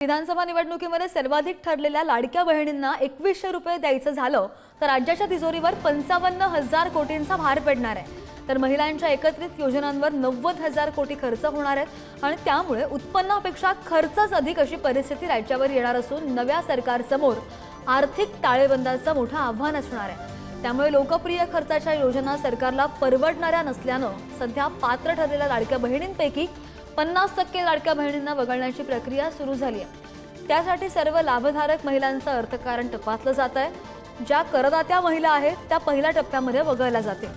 विधानसभा निवडणुकीमध्ये सर्वाधिक ठरलेल्या लाडक्या बहिणींना एकवीसशे रुपये द्यायचं झालं तर राज्याच्या तिजोरीवर पंचावन्न हजार कोटींचा भार पडणार आहे. तर महिलांच्या एकत्रित योजनांवर नव्वद हजार कोटी खर्च होणार आहेत आणि त्यामुळे उत्पन्नापेक्षा खर्चच अधिक अशी परिस्थिती राज्यावर येणार असून नव्या सरकारसमोर आर्थिक ताळेबंदाचं मोठं आव्हान असणार आहे. त्यामुळे लोकप्रिय खर्चाच्या योजना सरकारला परवडणाऱ्या नसल्यानं सध्या पात्र ठरलेल्या लाडक्या बहिणींपैकी पन्नास टक्के लाडक्या बहिणींना वगळण्याची प्रक्रिया सुरू झाली आहे. त्यासाठी सर्व लाभधारक महिलांचं अर्थकारण तपासलं जात आहे. ज्या करदात्या महिला आहेत त्या पहिल्या टप्प्यामध्ये वगळल्या जातील.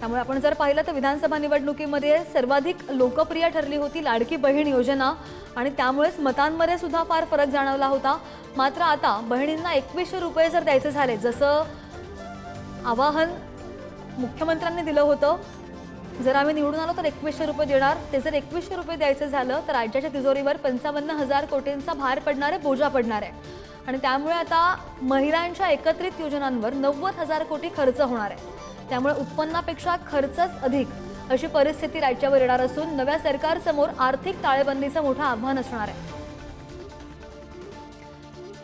त्यामुळे आपण जर पाहिलं तर विधानसभा निवडणुकीमध्ये सर्वाधिक लोकप्रिय ठरली होती लाडकी बहीण योजना आणि त्यामुळेच मतांमध्ये सुद्धा फार फरक जाणवला होता. मात्र आता बहिणींना एकवीसशे रुपये जर द्यायचे झाले जसं आवाहन मुख्यमंत्र्यांनी दिलं होतं. जर आम्ही निवडून आलो तर एकवीसशे रुपये देणार. ते जर एकवीसशे रुपये द्यायचं झालं तर राज्याच्या तिजोरीवर पंचावन्न हजार कोटींचा भार पडणार आहे बोजा पडणार. आहे आणि त्यामुळे आता महिलांच्या एकत्रित योजनांवर नव्वद हजार कोटी खर्च होणार आहे. त्यामुळे उत्पन्नापेक्षा खर्चच अधिक अशी परिस्थिती राज्यावर येणार असून नव्या सरकारसमोर आर्थिक ताळेबंदीचं मोठं आव्हान असणार आहे.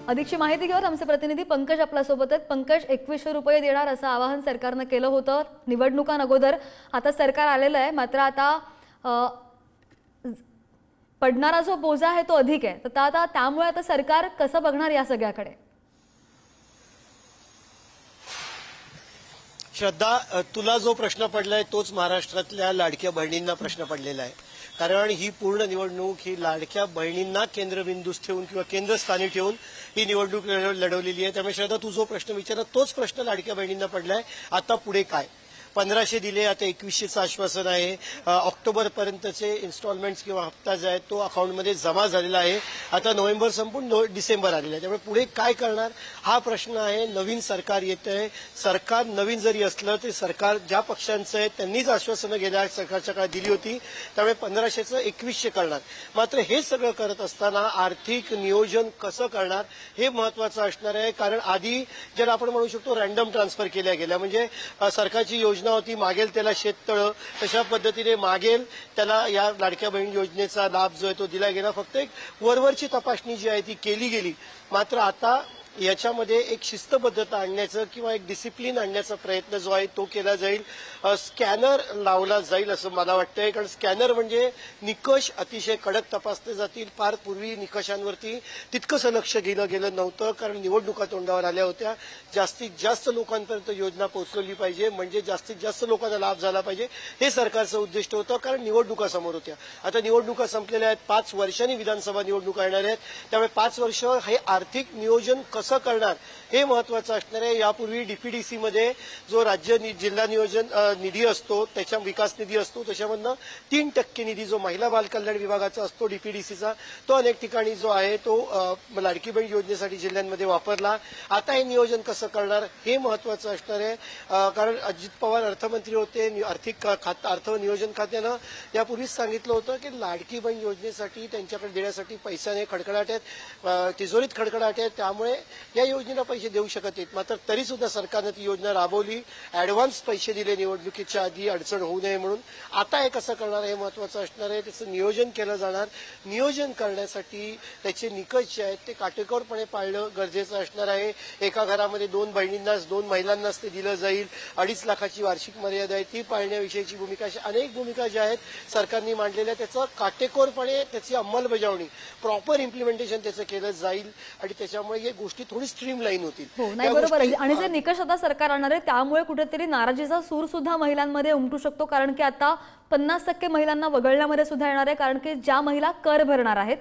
अधिकची माहिती घेऊन आमचे प्रतिनिधी पंकज आपल्यासोबत आहेत. पंकज एकवीसशे रुपये देणार असं आवाहन सरकारनं केलं होतं निवडणुकांअगोदर आता सरकार आलेलं आहे मात्र आता पडणारा जो बोजा आहे तो अधिक आहे. तर आता त्यामुळे आता सरकार कसं बघणार या सगळ्याकडे? श्रद्धा तुला जो प्रश्न पडलाय तोच महाराष्ट्रातल्या लाडक्या बहिणींना प्रश्न पडलेला आहे. कारण ही पूर्ण निवडणूक ही लाडक्या बहिणींना केंद्रबिंदूस ठेवून किंवा केंद्रस्थानी ठेवून ही निवडणूक लढवलेली आहे. त्यामुळे श्रद्धा तू जो प्रश्न विचारला तोच प्रश्न लाडक्या बहिणींना पडलाय. आता पुढे काय? पंधराशे दिले आता एकवीसशेचं आश्वासन आहे. ऑक्टोबरपर्यंतचे इन्स्टॉलमेंट्स किंवा हप्ता जो आहे तो अकाउंटमध्ये जमा झालेला आहे. आता नोव्हेंबर संपून नो डिसेंबर आलेला आहे. त्यामुळे पुढे काय करणार? हा प्रश्न आहे. नवीन सरकार येत आहे. सरकार नवीन जरी असलं तरी सरकार ज्या पक्षांचं आहे त्यांनीच आश्वासनं गेल्या सरकारच्या काळात दिली होती. त्यामुळे पंधराशेचं एकवीसशे करणार. मात्र हे सगळं करत असताना आर्थिक नियोजन कसं करणार हे महत्वाचं असणार आहे. कारण आधी ज्याला आपण म्हणू शकतो रॅन्डम ट्रान्सफर केल्या गेल्या. म्हणजे सरकारची योजना होती मागेल त्याला शेततळं. तशा पद्धतीने मागेल त्याला या लाडक्या बहीण योजनेचा लाभ जो आहे तो दिला गेला. फक्त एक वरवरची तपासणी जी आहे ती केली गेली. मात्र आता याच्यामध्ये एक शिस्तबद्धता आणण्याचं किंवा एक डिसिप्लिन आणण्याचा प्रयत्न जो आहे तो केला जाईल. स्कॅनर लावला जाईल असं मला वाटतंय. कारण स्कॅनर म्हणजे निकष अतिशय कडक तपासले जातील. फार पूर्वी निकषांवरती तितकंसं लक्ष दिलं गेलं नव्हतं. कारण निवडणुका तोंडावर आल्या होत्या. जास्तीत जास्त लोकांपर्यंत योजना पोहोचवली पाहिजे. म्हणजे जास्तीत जास्त लोकांना लाभ झाला पाहिजे. हे सरकारचं उद्दिष्ट होतं. कारण निवडणुका समोर होत्या. आता निवडणुका संपलेल्या आहेत. पाच वर्षांनी विधानसभा निवडणुका येणार आहेत. त्यामुळे पाच वर्ष हे आर्थिक नियोजन कसं करणार हे महत्वाचं असणार आहे. यापूर्वी डीपीडीसी मध्ये जो राज्य नि- जिल्हा नियोजन निधी असतो त्याच्या विकास निधी असतो त्याच्यामधनं तीन टक्के निधी जो महिला बाल कल्याण विभागाचा असतो डीपीडीसीचा तो अनेक ठिकाणी जो आहे तो लाडकी बहीण योजनेसाठी जिल्ह्यांमध्ये वापरला. आता हे नियोजन कसं करणार हे महत्वाचं असणार आहे. कारण अजित पवार अर्थमंत्री होते आर्थिक खात अर्थ नियोजन खात्यानं यापूर्वीच सांगितलं होतं की लाडकी बहीण योजनेसाठी त्यांच्याकडे देण्यासाठी पैशाने खडखडाट आहेत. तिजोरीत खडखडाट आहेत. त्यामुळे या योजनेला पैसे देऊ शकत नाहीत. मात्र तरी सुद्धा सरकारनं ती योजना राबवली. ऍडव्हान्स पैसे दिले निवडणुकीच्या आधी अडचण होऊ नये म्हणून. आता हे कसं करणार हे महत्वाचं असणार आहे. त्याचं नियोजन केलं जाणार. नियोजन करण्यासाठी त्याचे निकष जे आहेत ते काटेकोरपणे पाळणं गरजेचं असणार आहे. एका घरामध्ये दोन बहिणींनाच दोन महिलांनाच ते दिलं जाईल. अडीच लाखाची वार्षिक मर्यादा आहे. ती पाळण्याविषयीची भूमिका अशा अनेक भूमिका ज्या आहेत सरकारने मांडलेल्या त्याचं काटेकोरपणे त्याची अंमलबजावणी प्रॉपर इम्प्लिमेंटेशन त्याचं केलं जाईल. आणि त्याच्यामुळे हे गोष्टी थोडी स्ट्रीमलाईन होतील हो नाही बरोबर आहे. गोष्टी- आणि जे निकष आता सरकार आणणार आहे त्यामुळे कुठेतरी नाराजीचा सूर सुद्धा महिलांमध्ये उमटू शकतो कारण की आता पन्नास टक्के महिलांना वगळण्यामध्ये सुद्धा येणार आहे कारण की ज्या महिला कर भरणार आहेत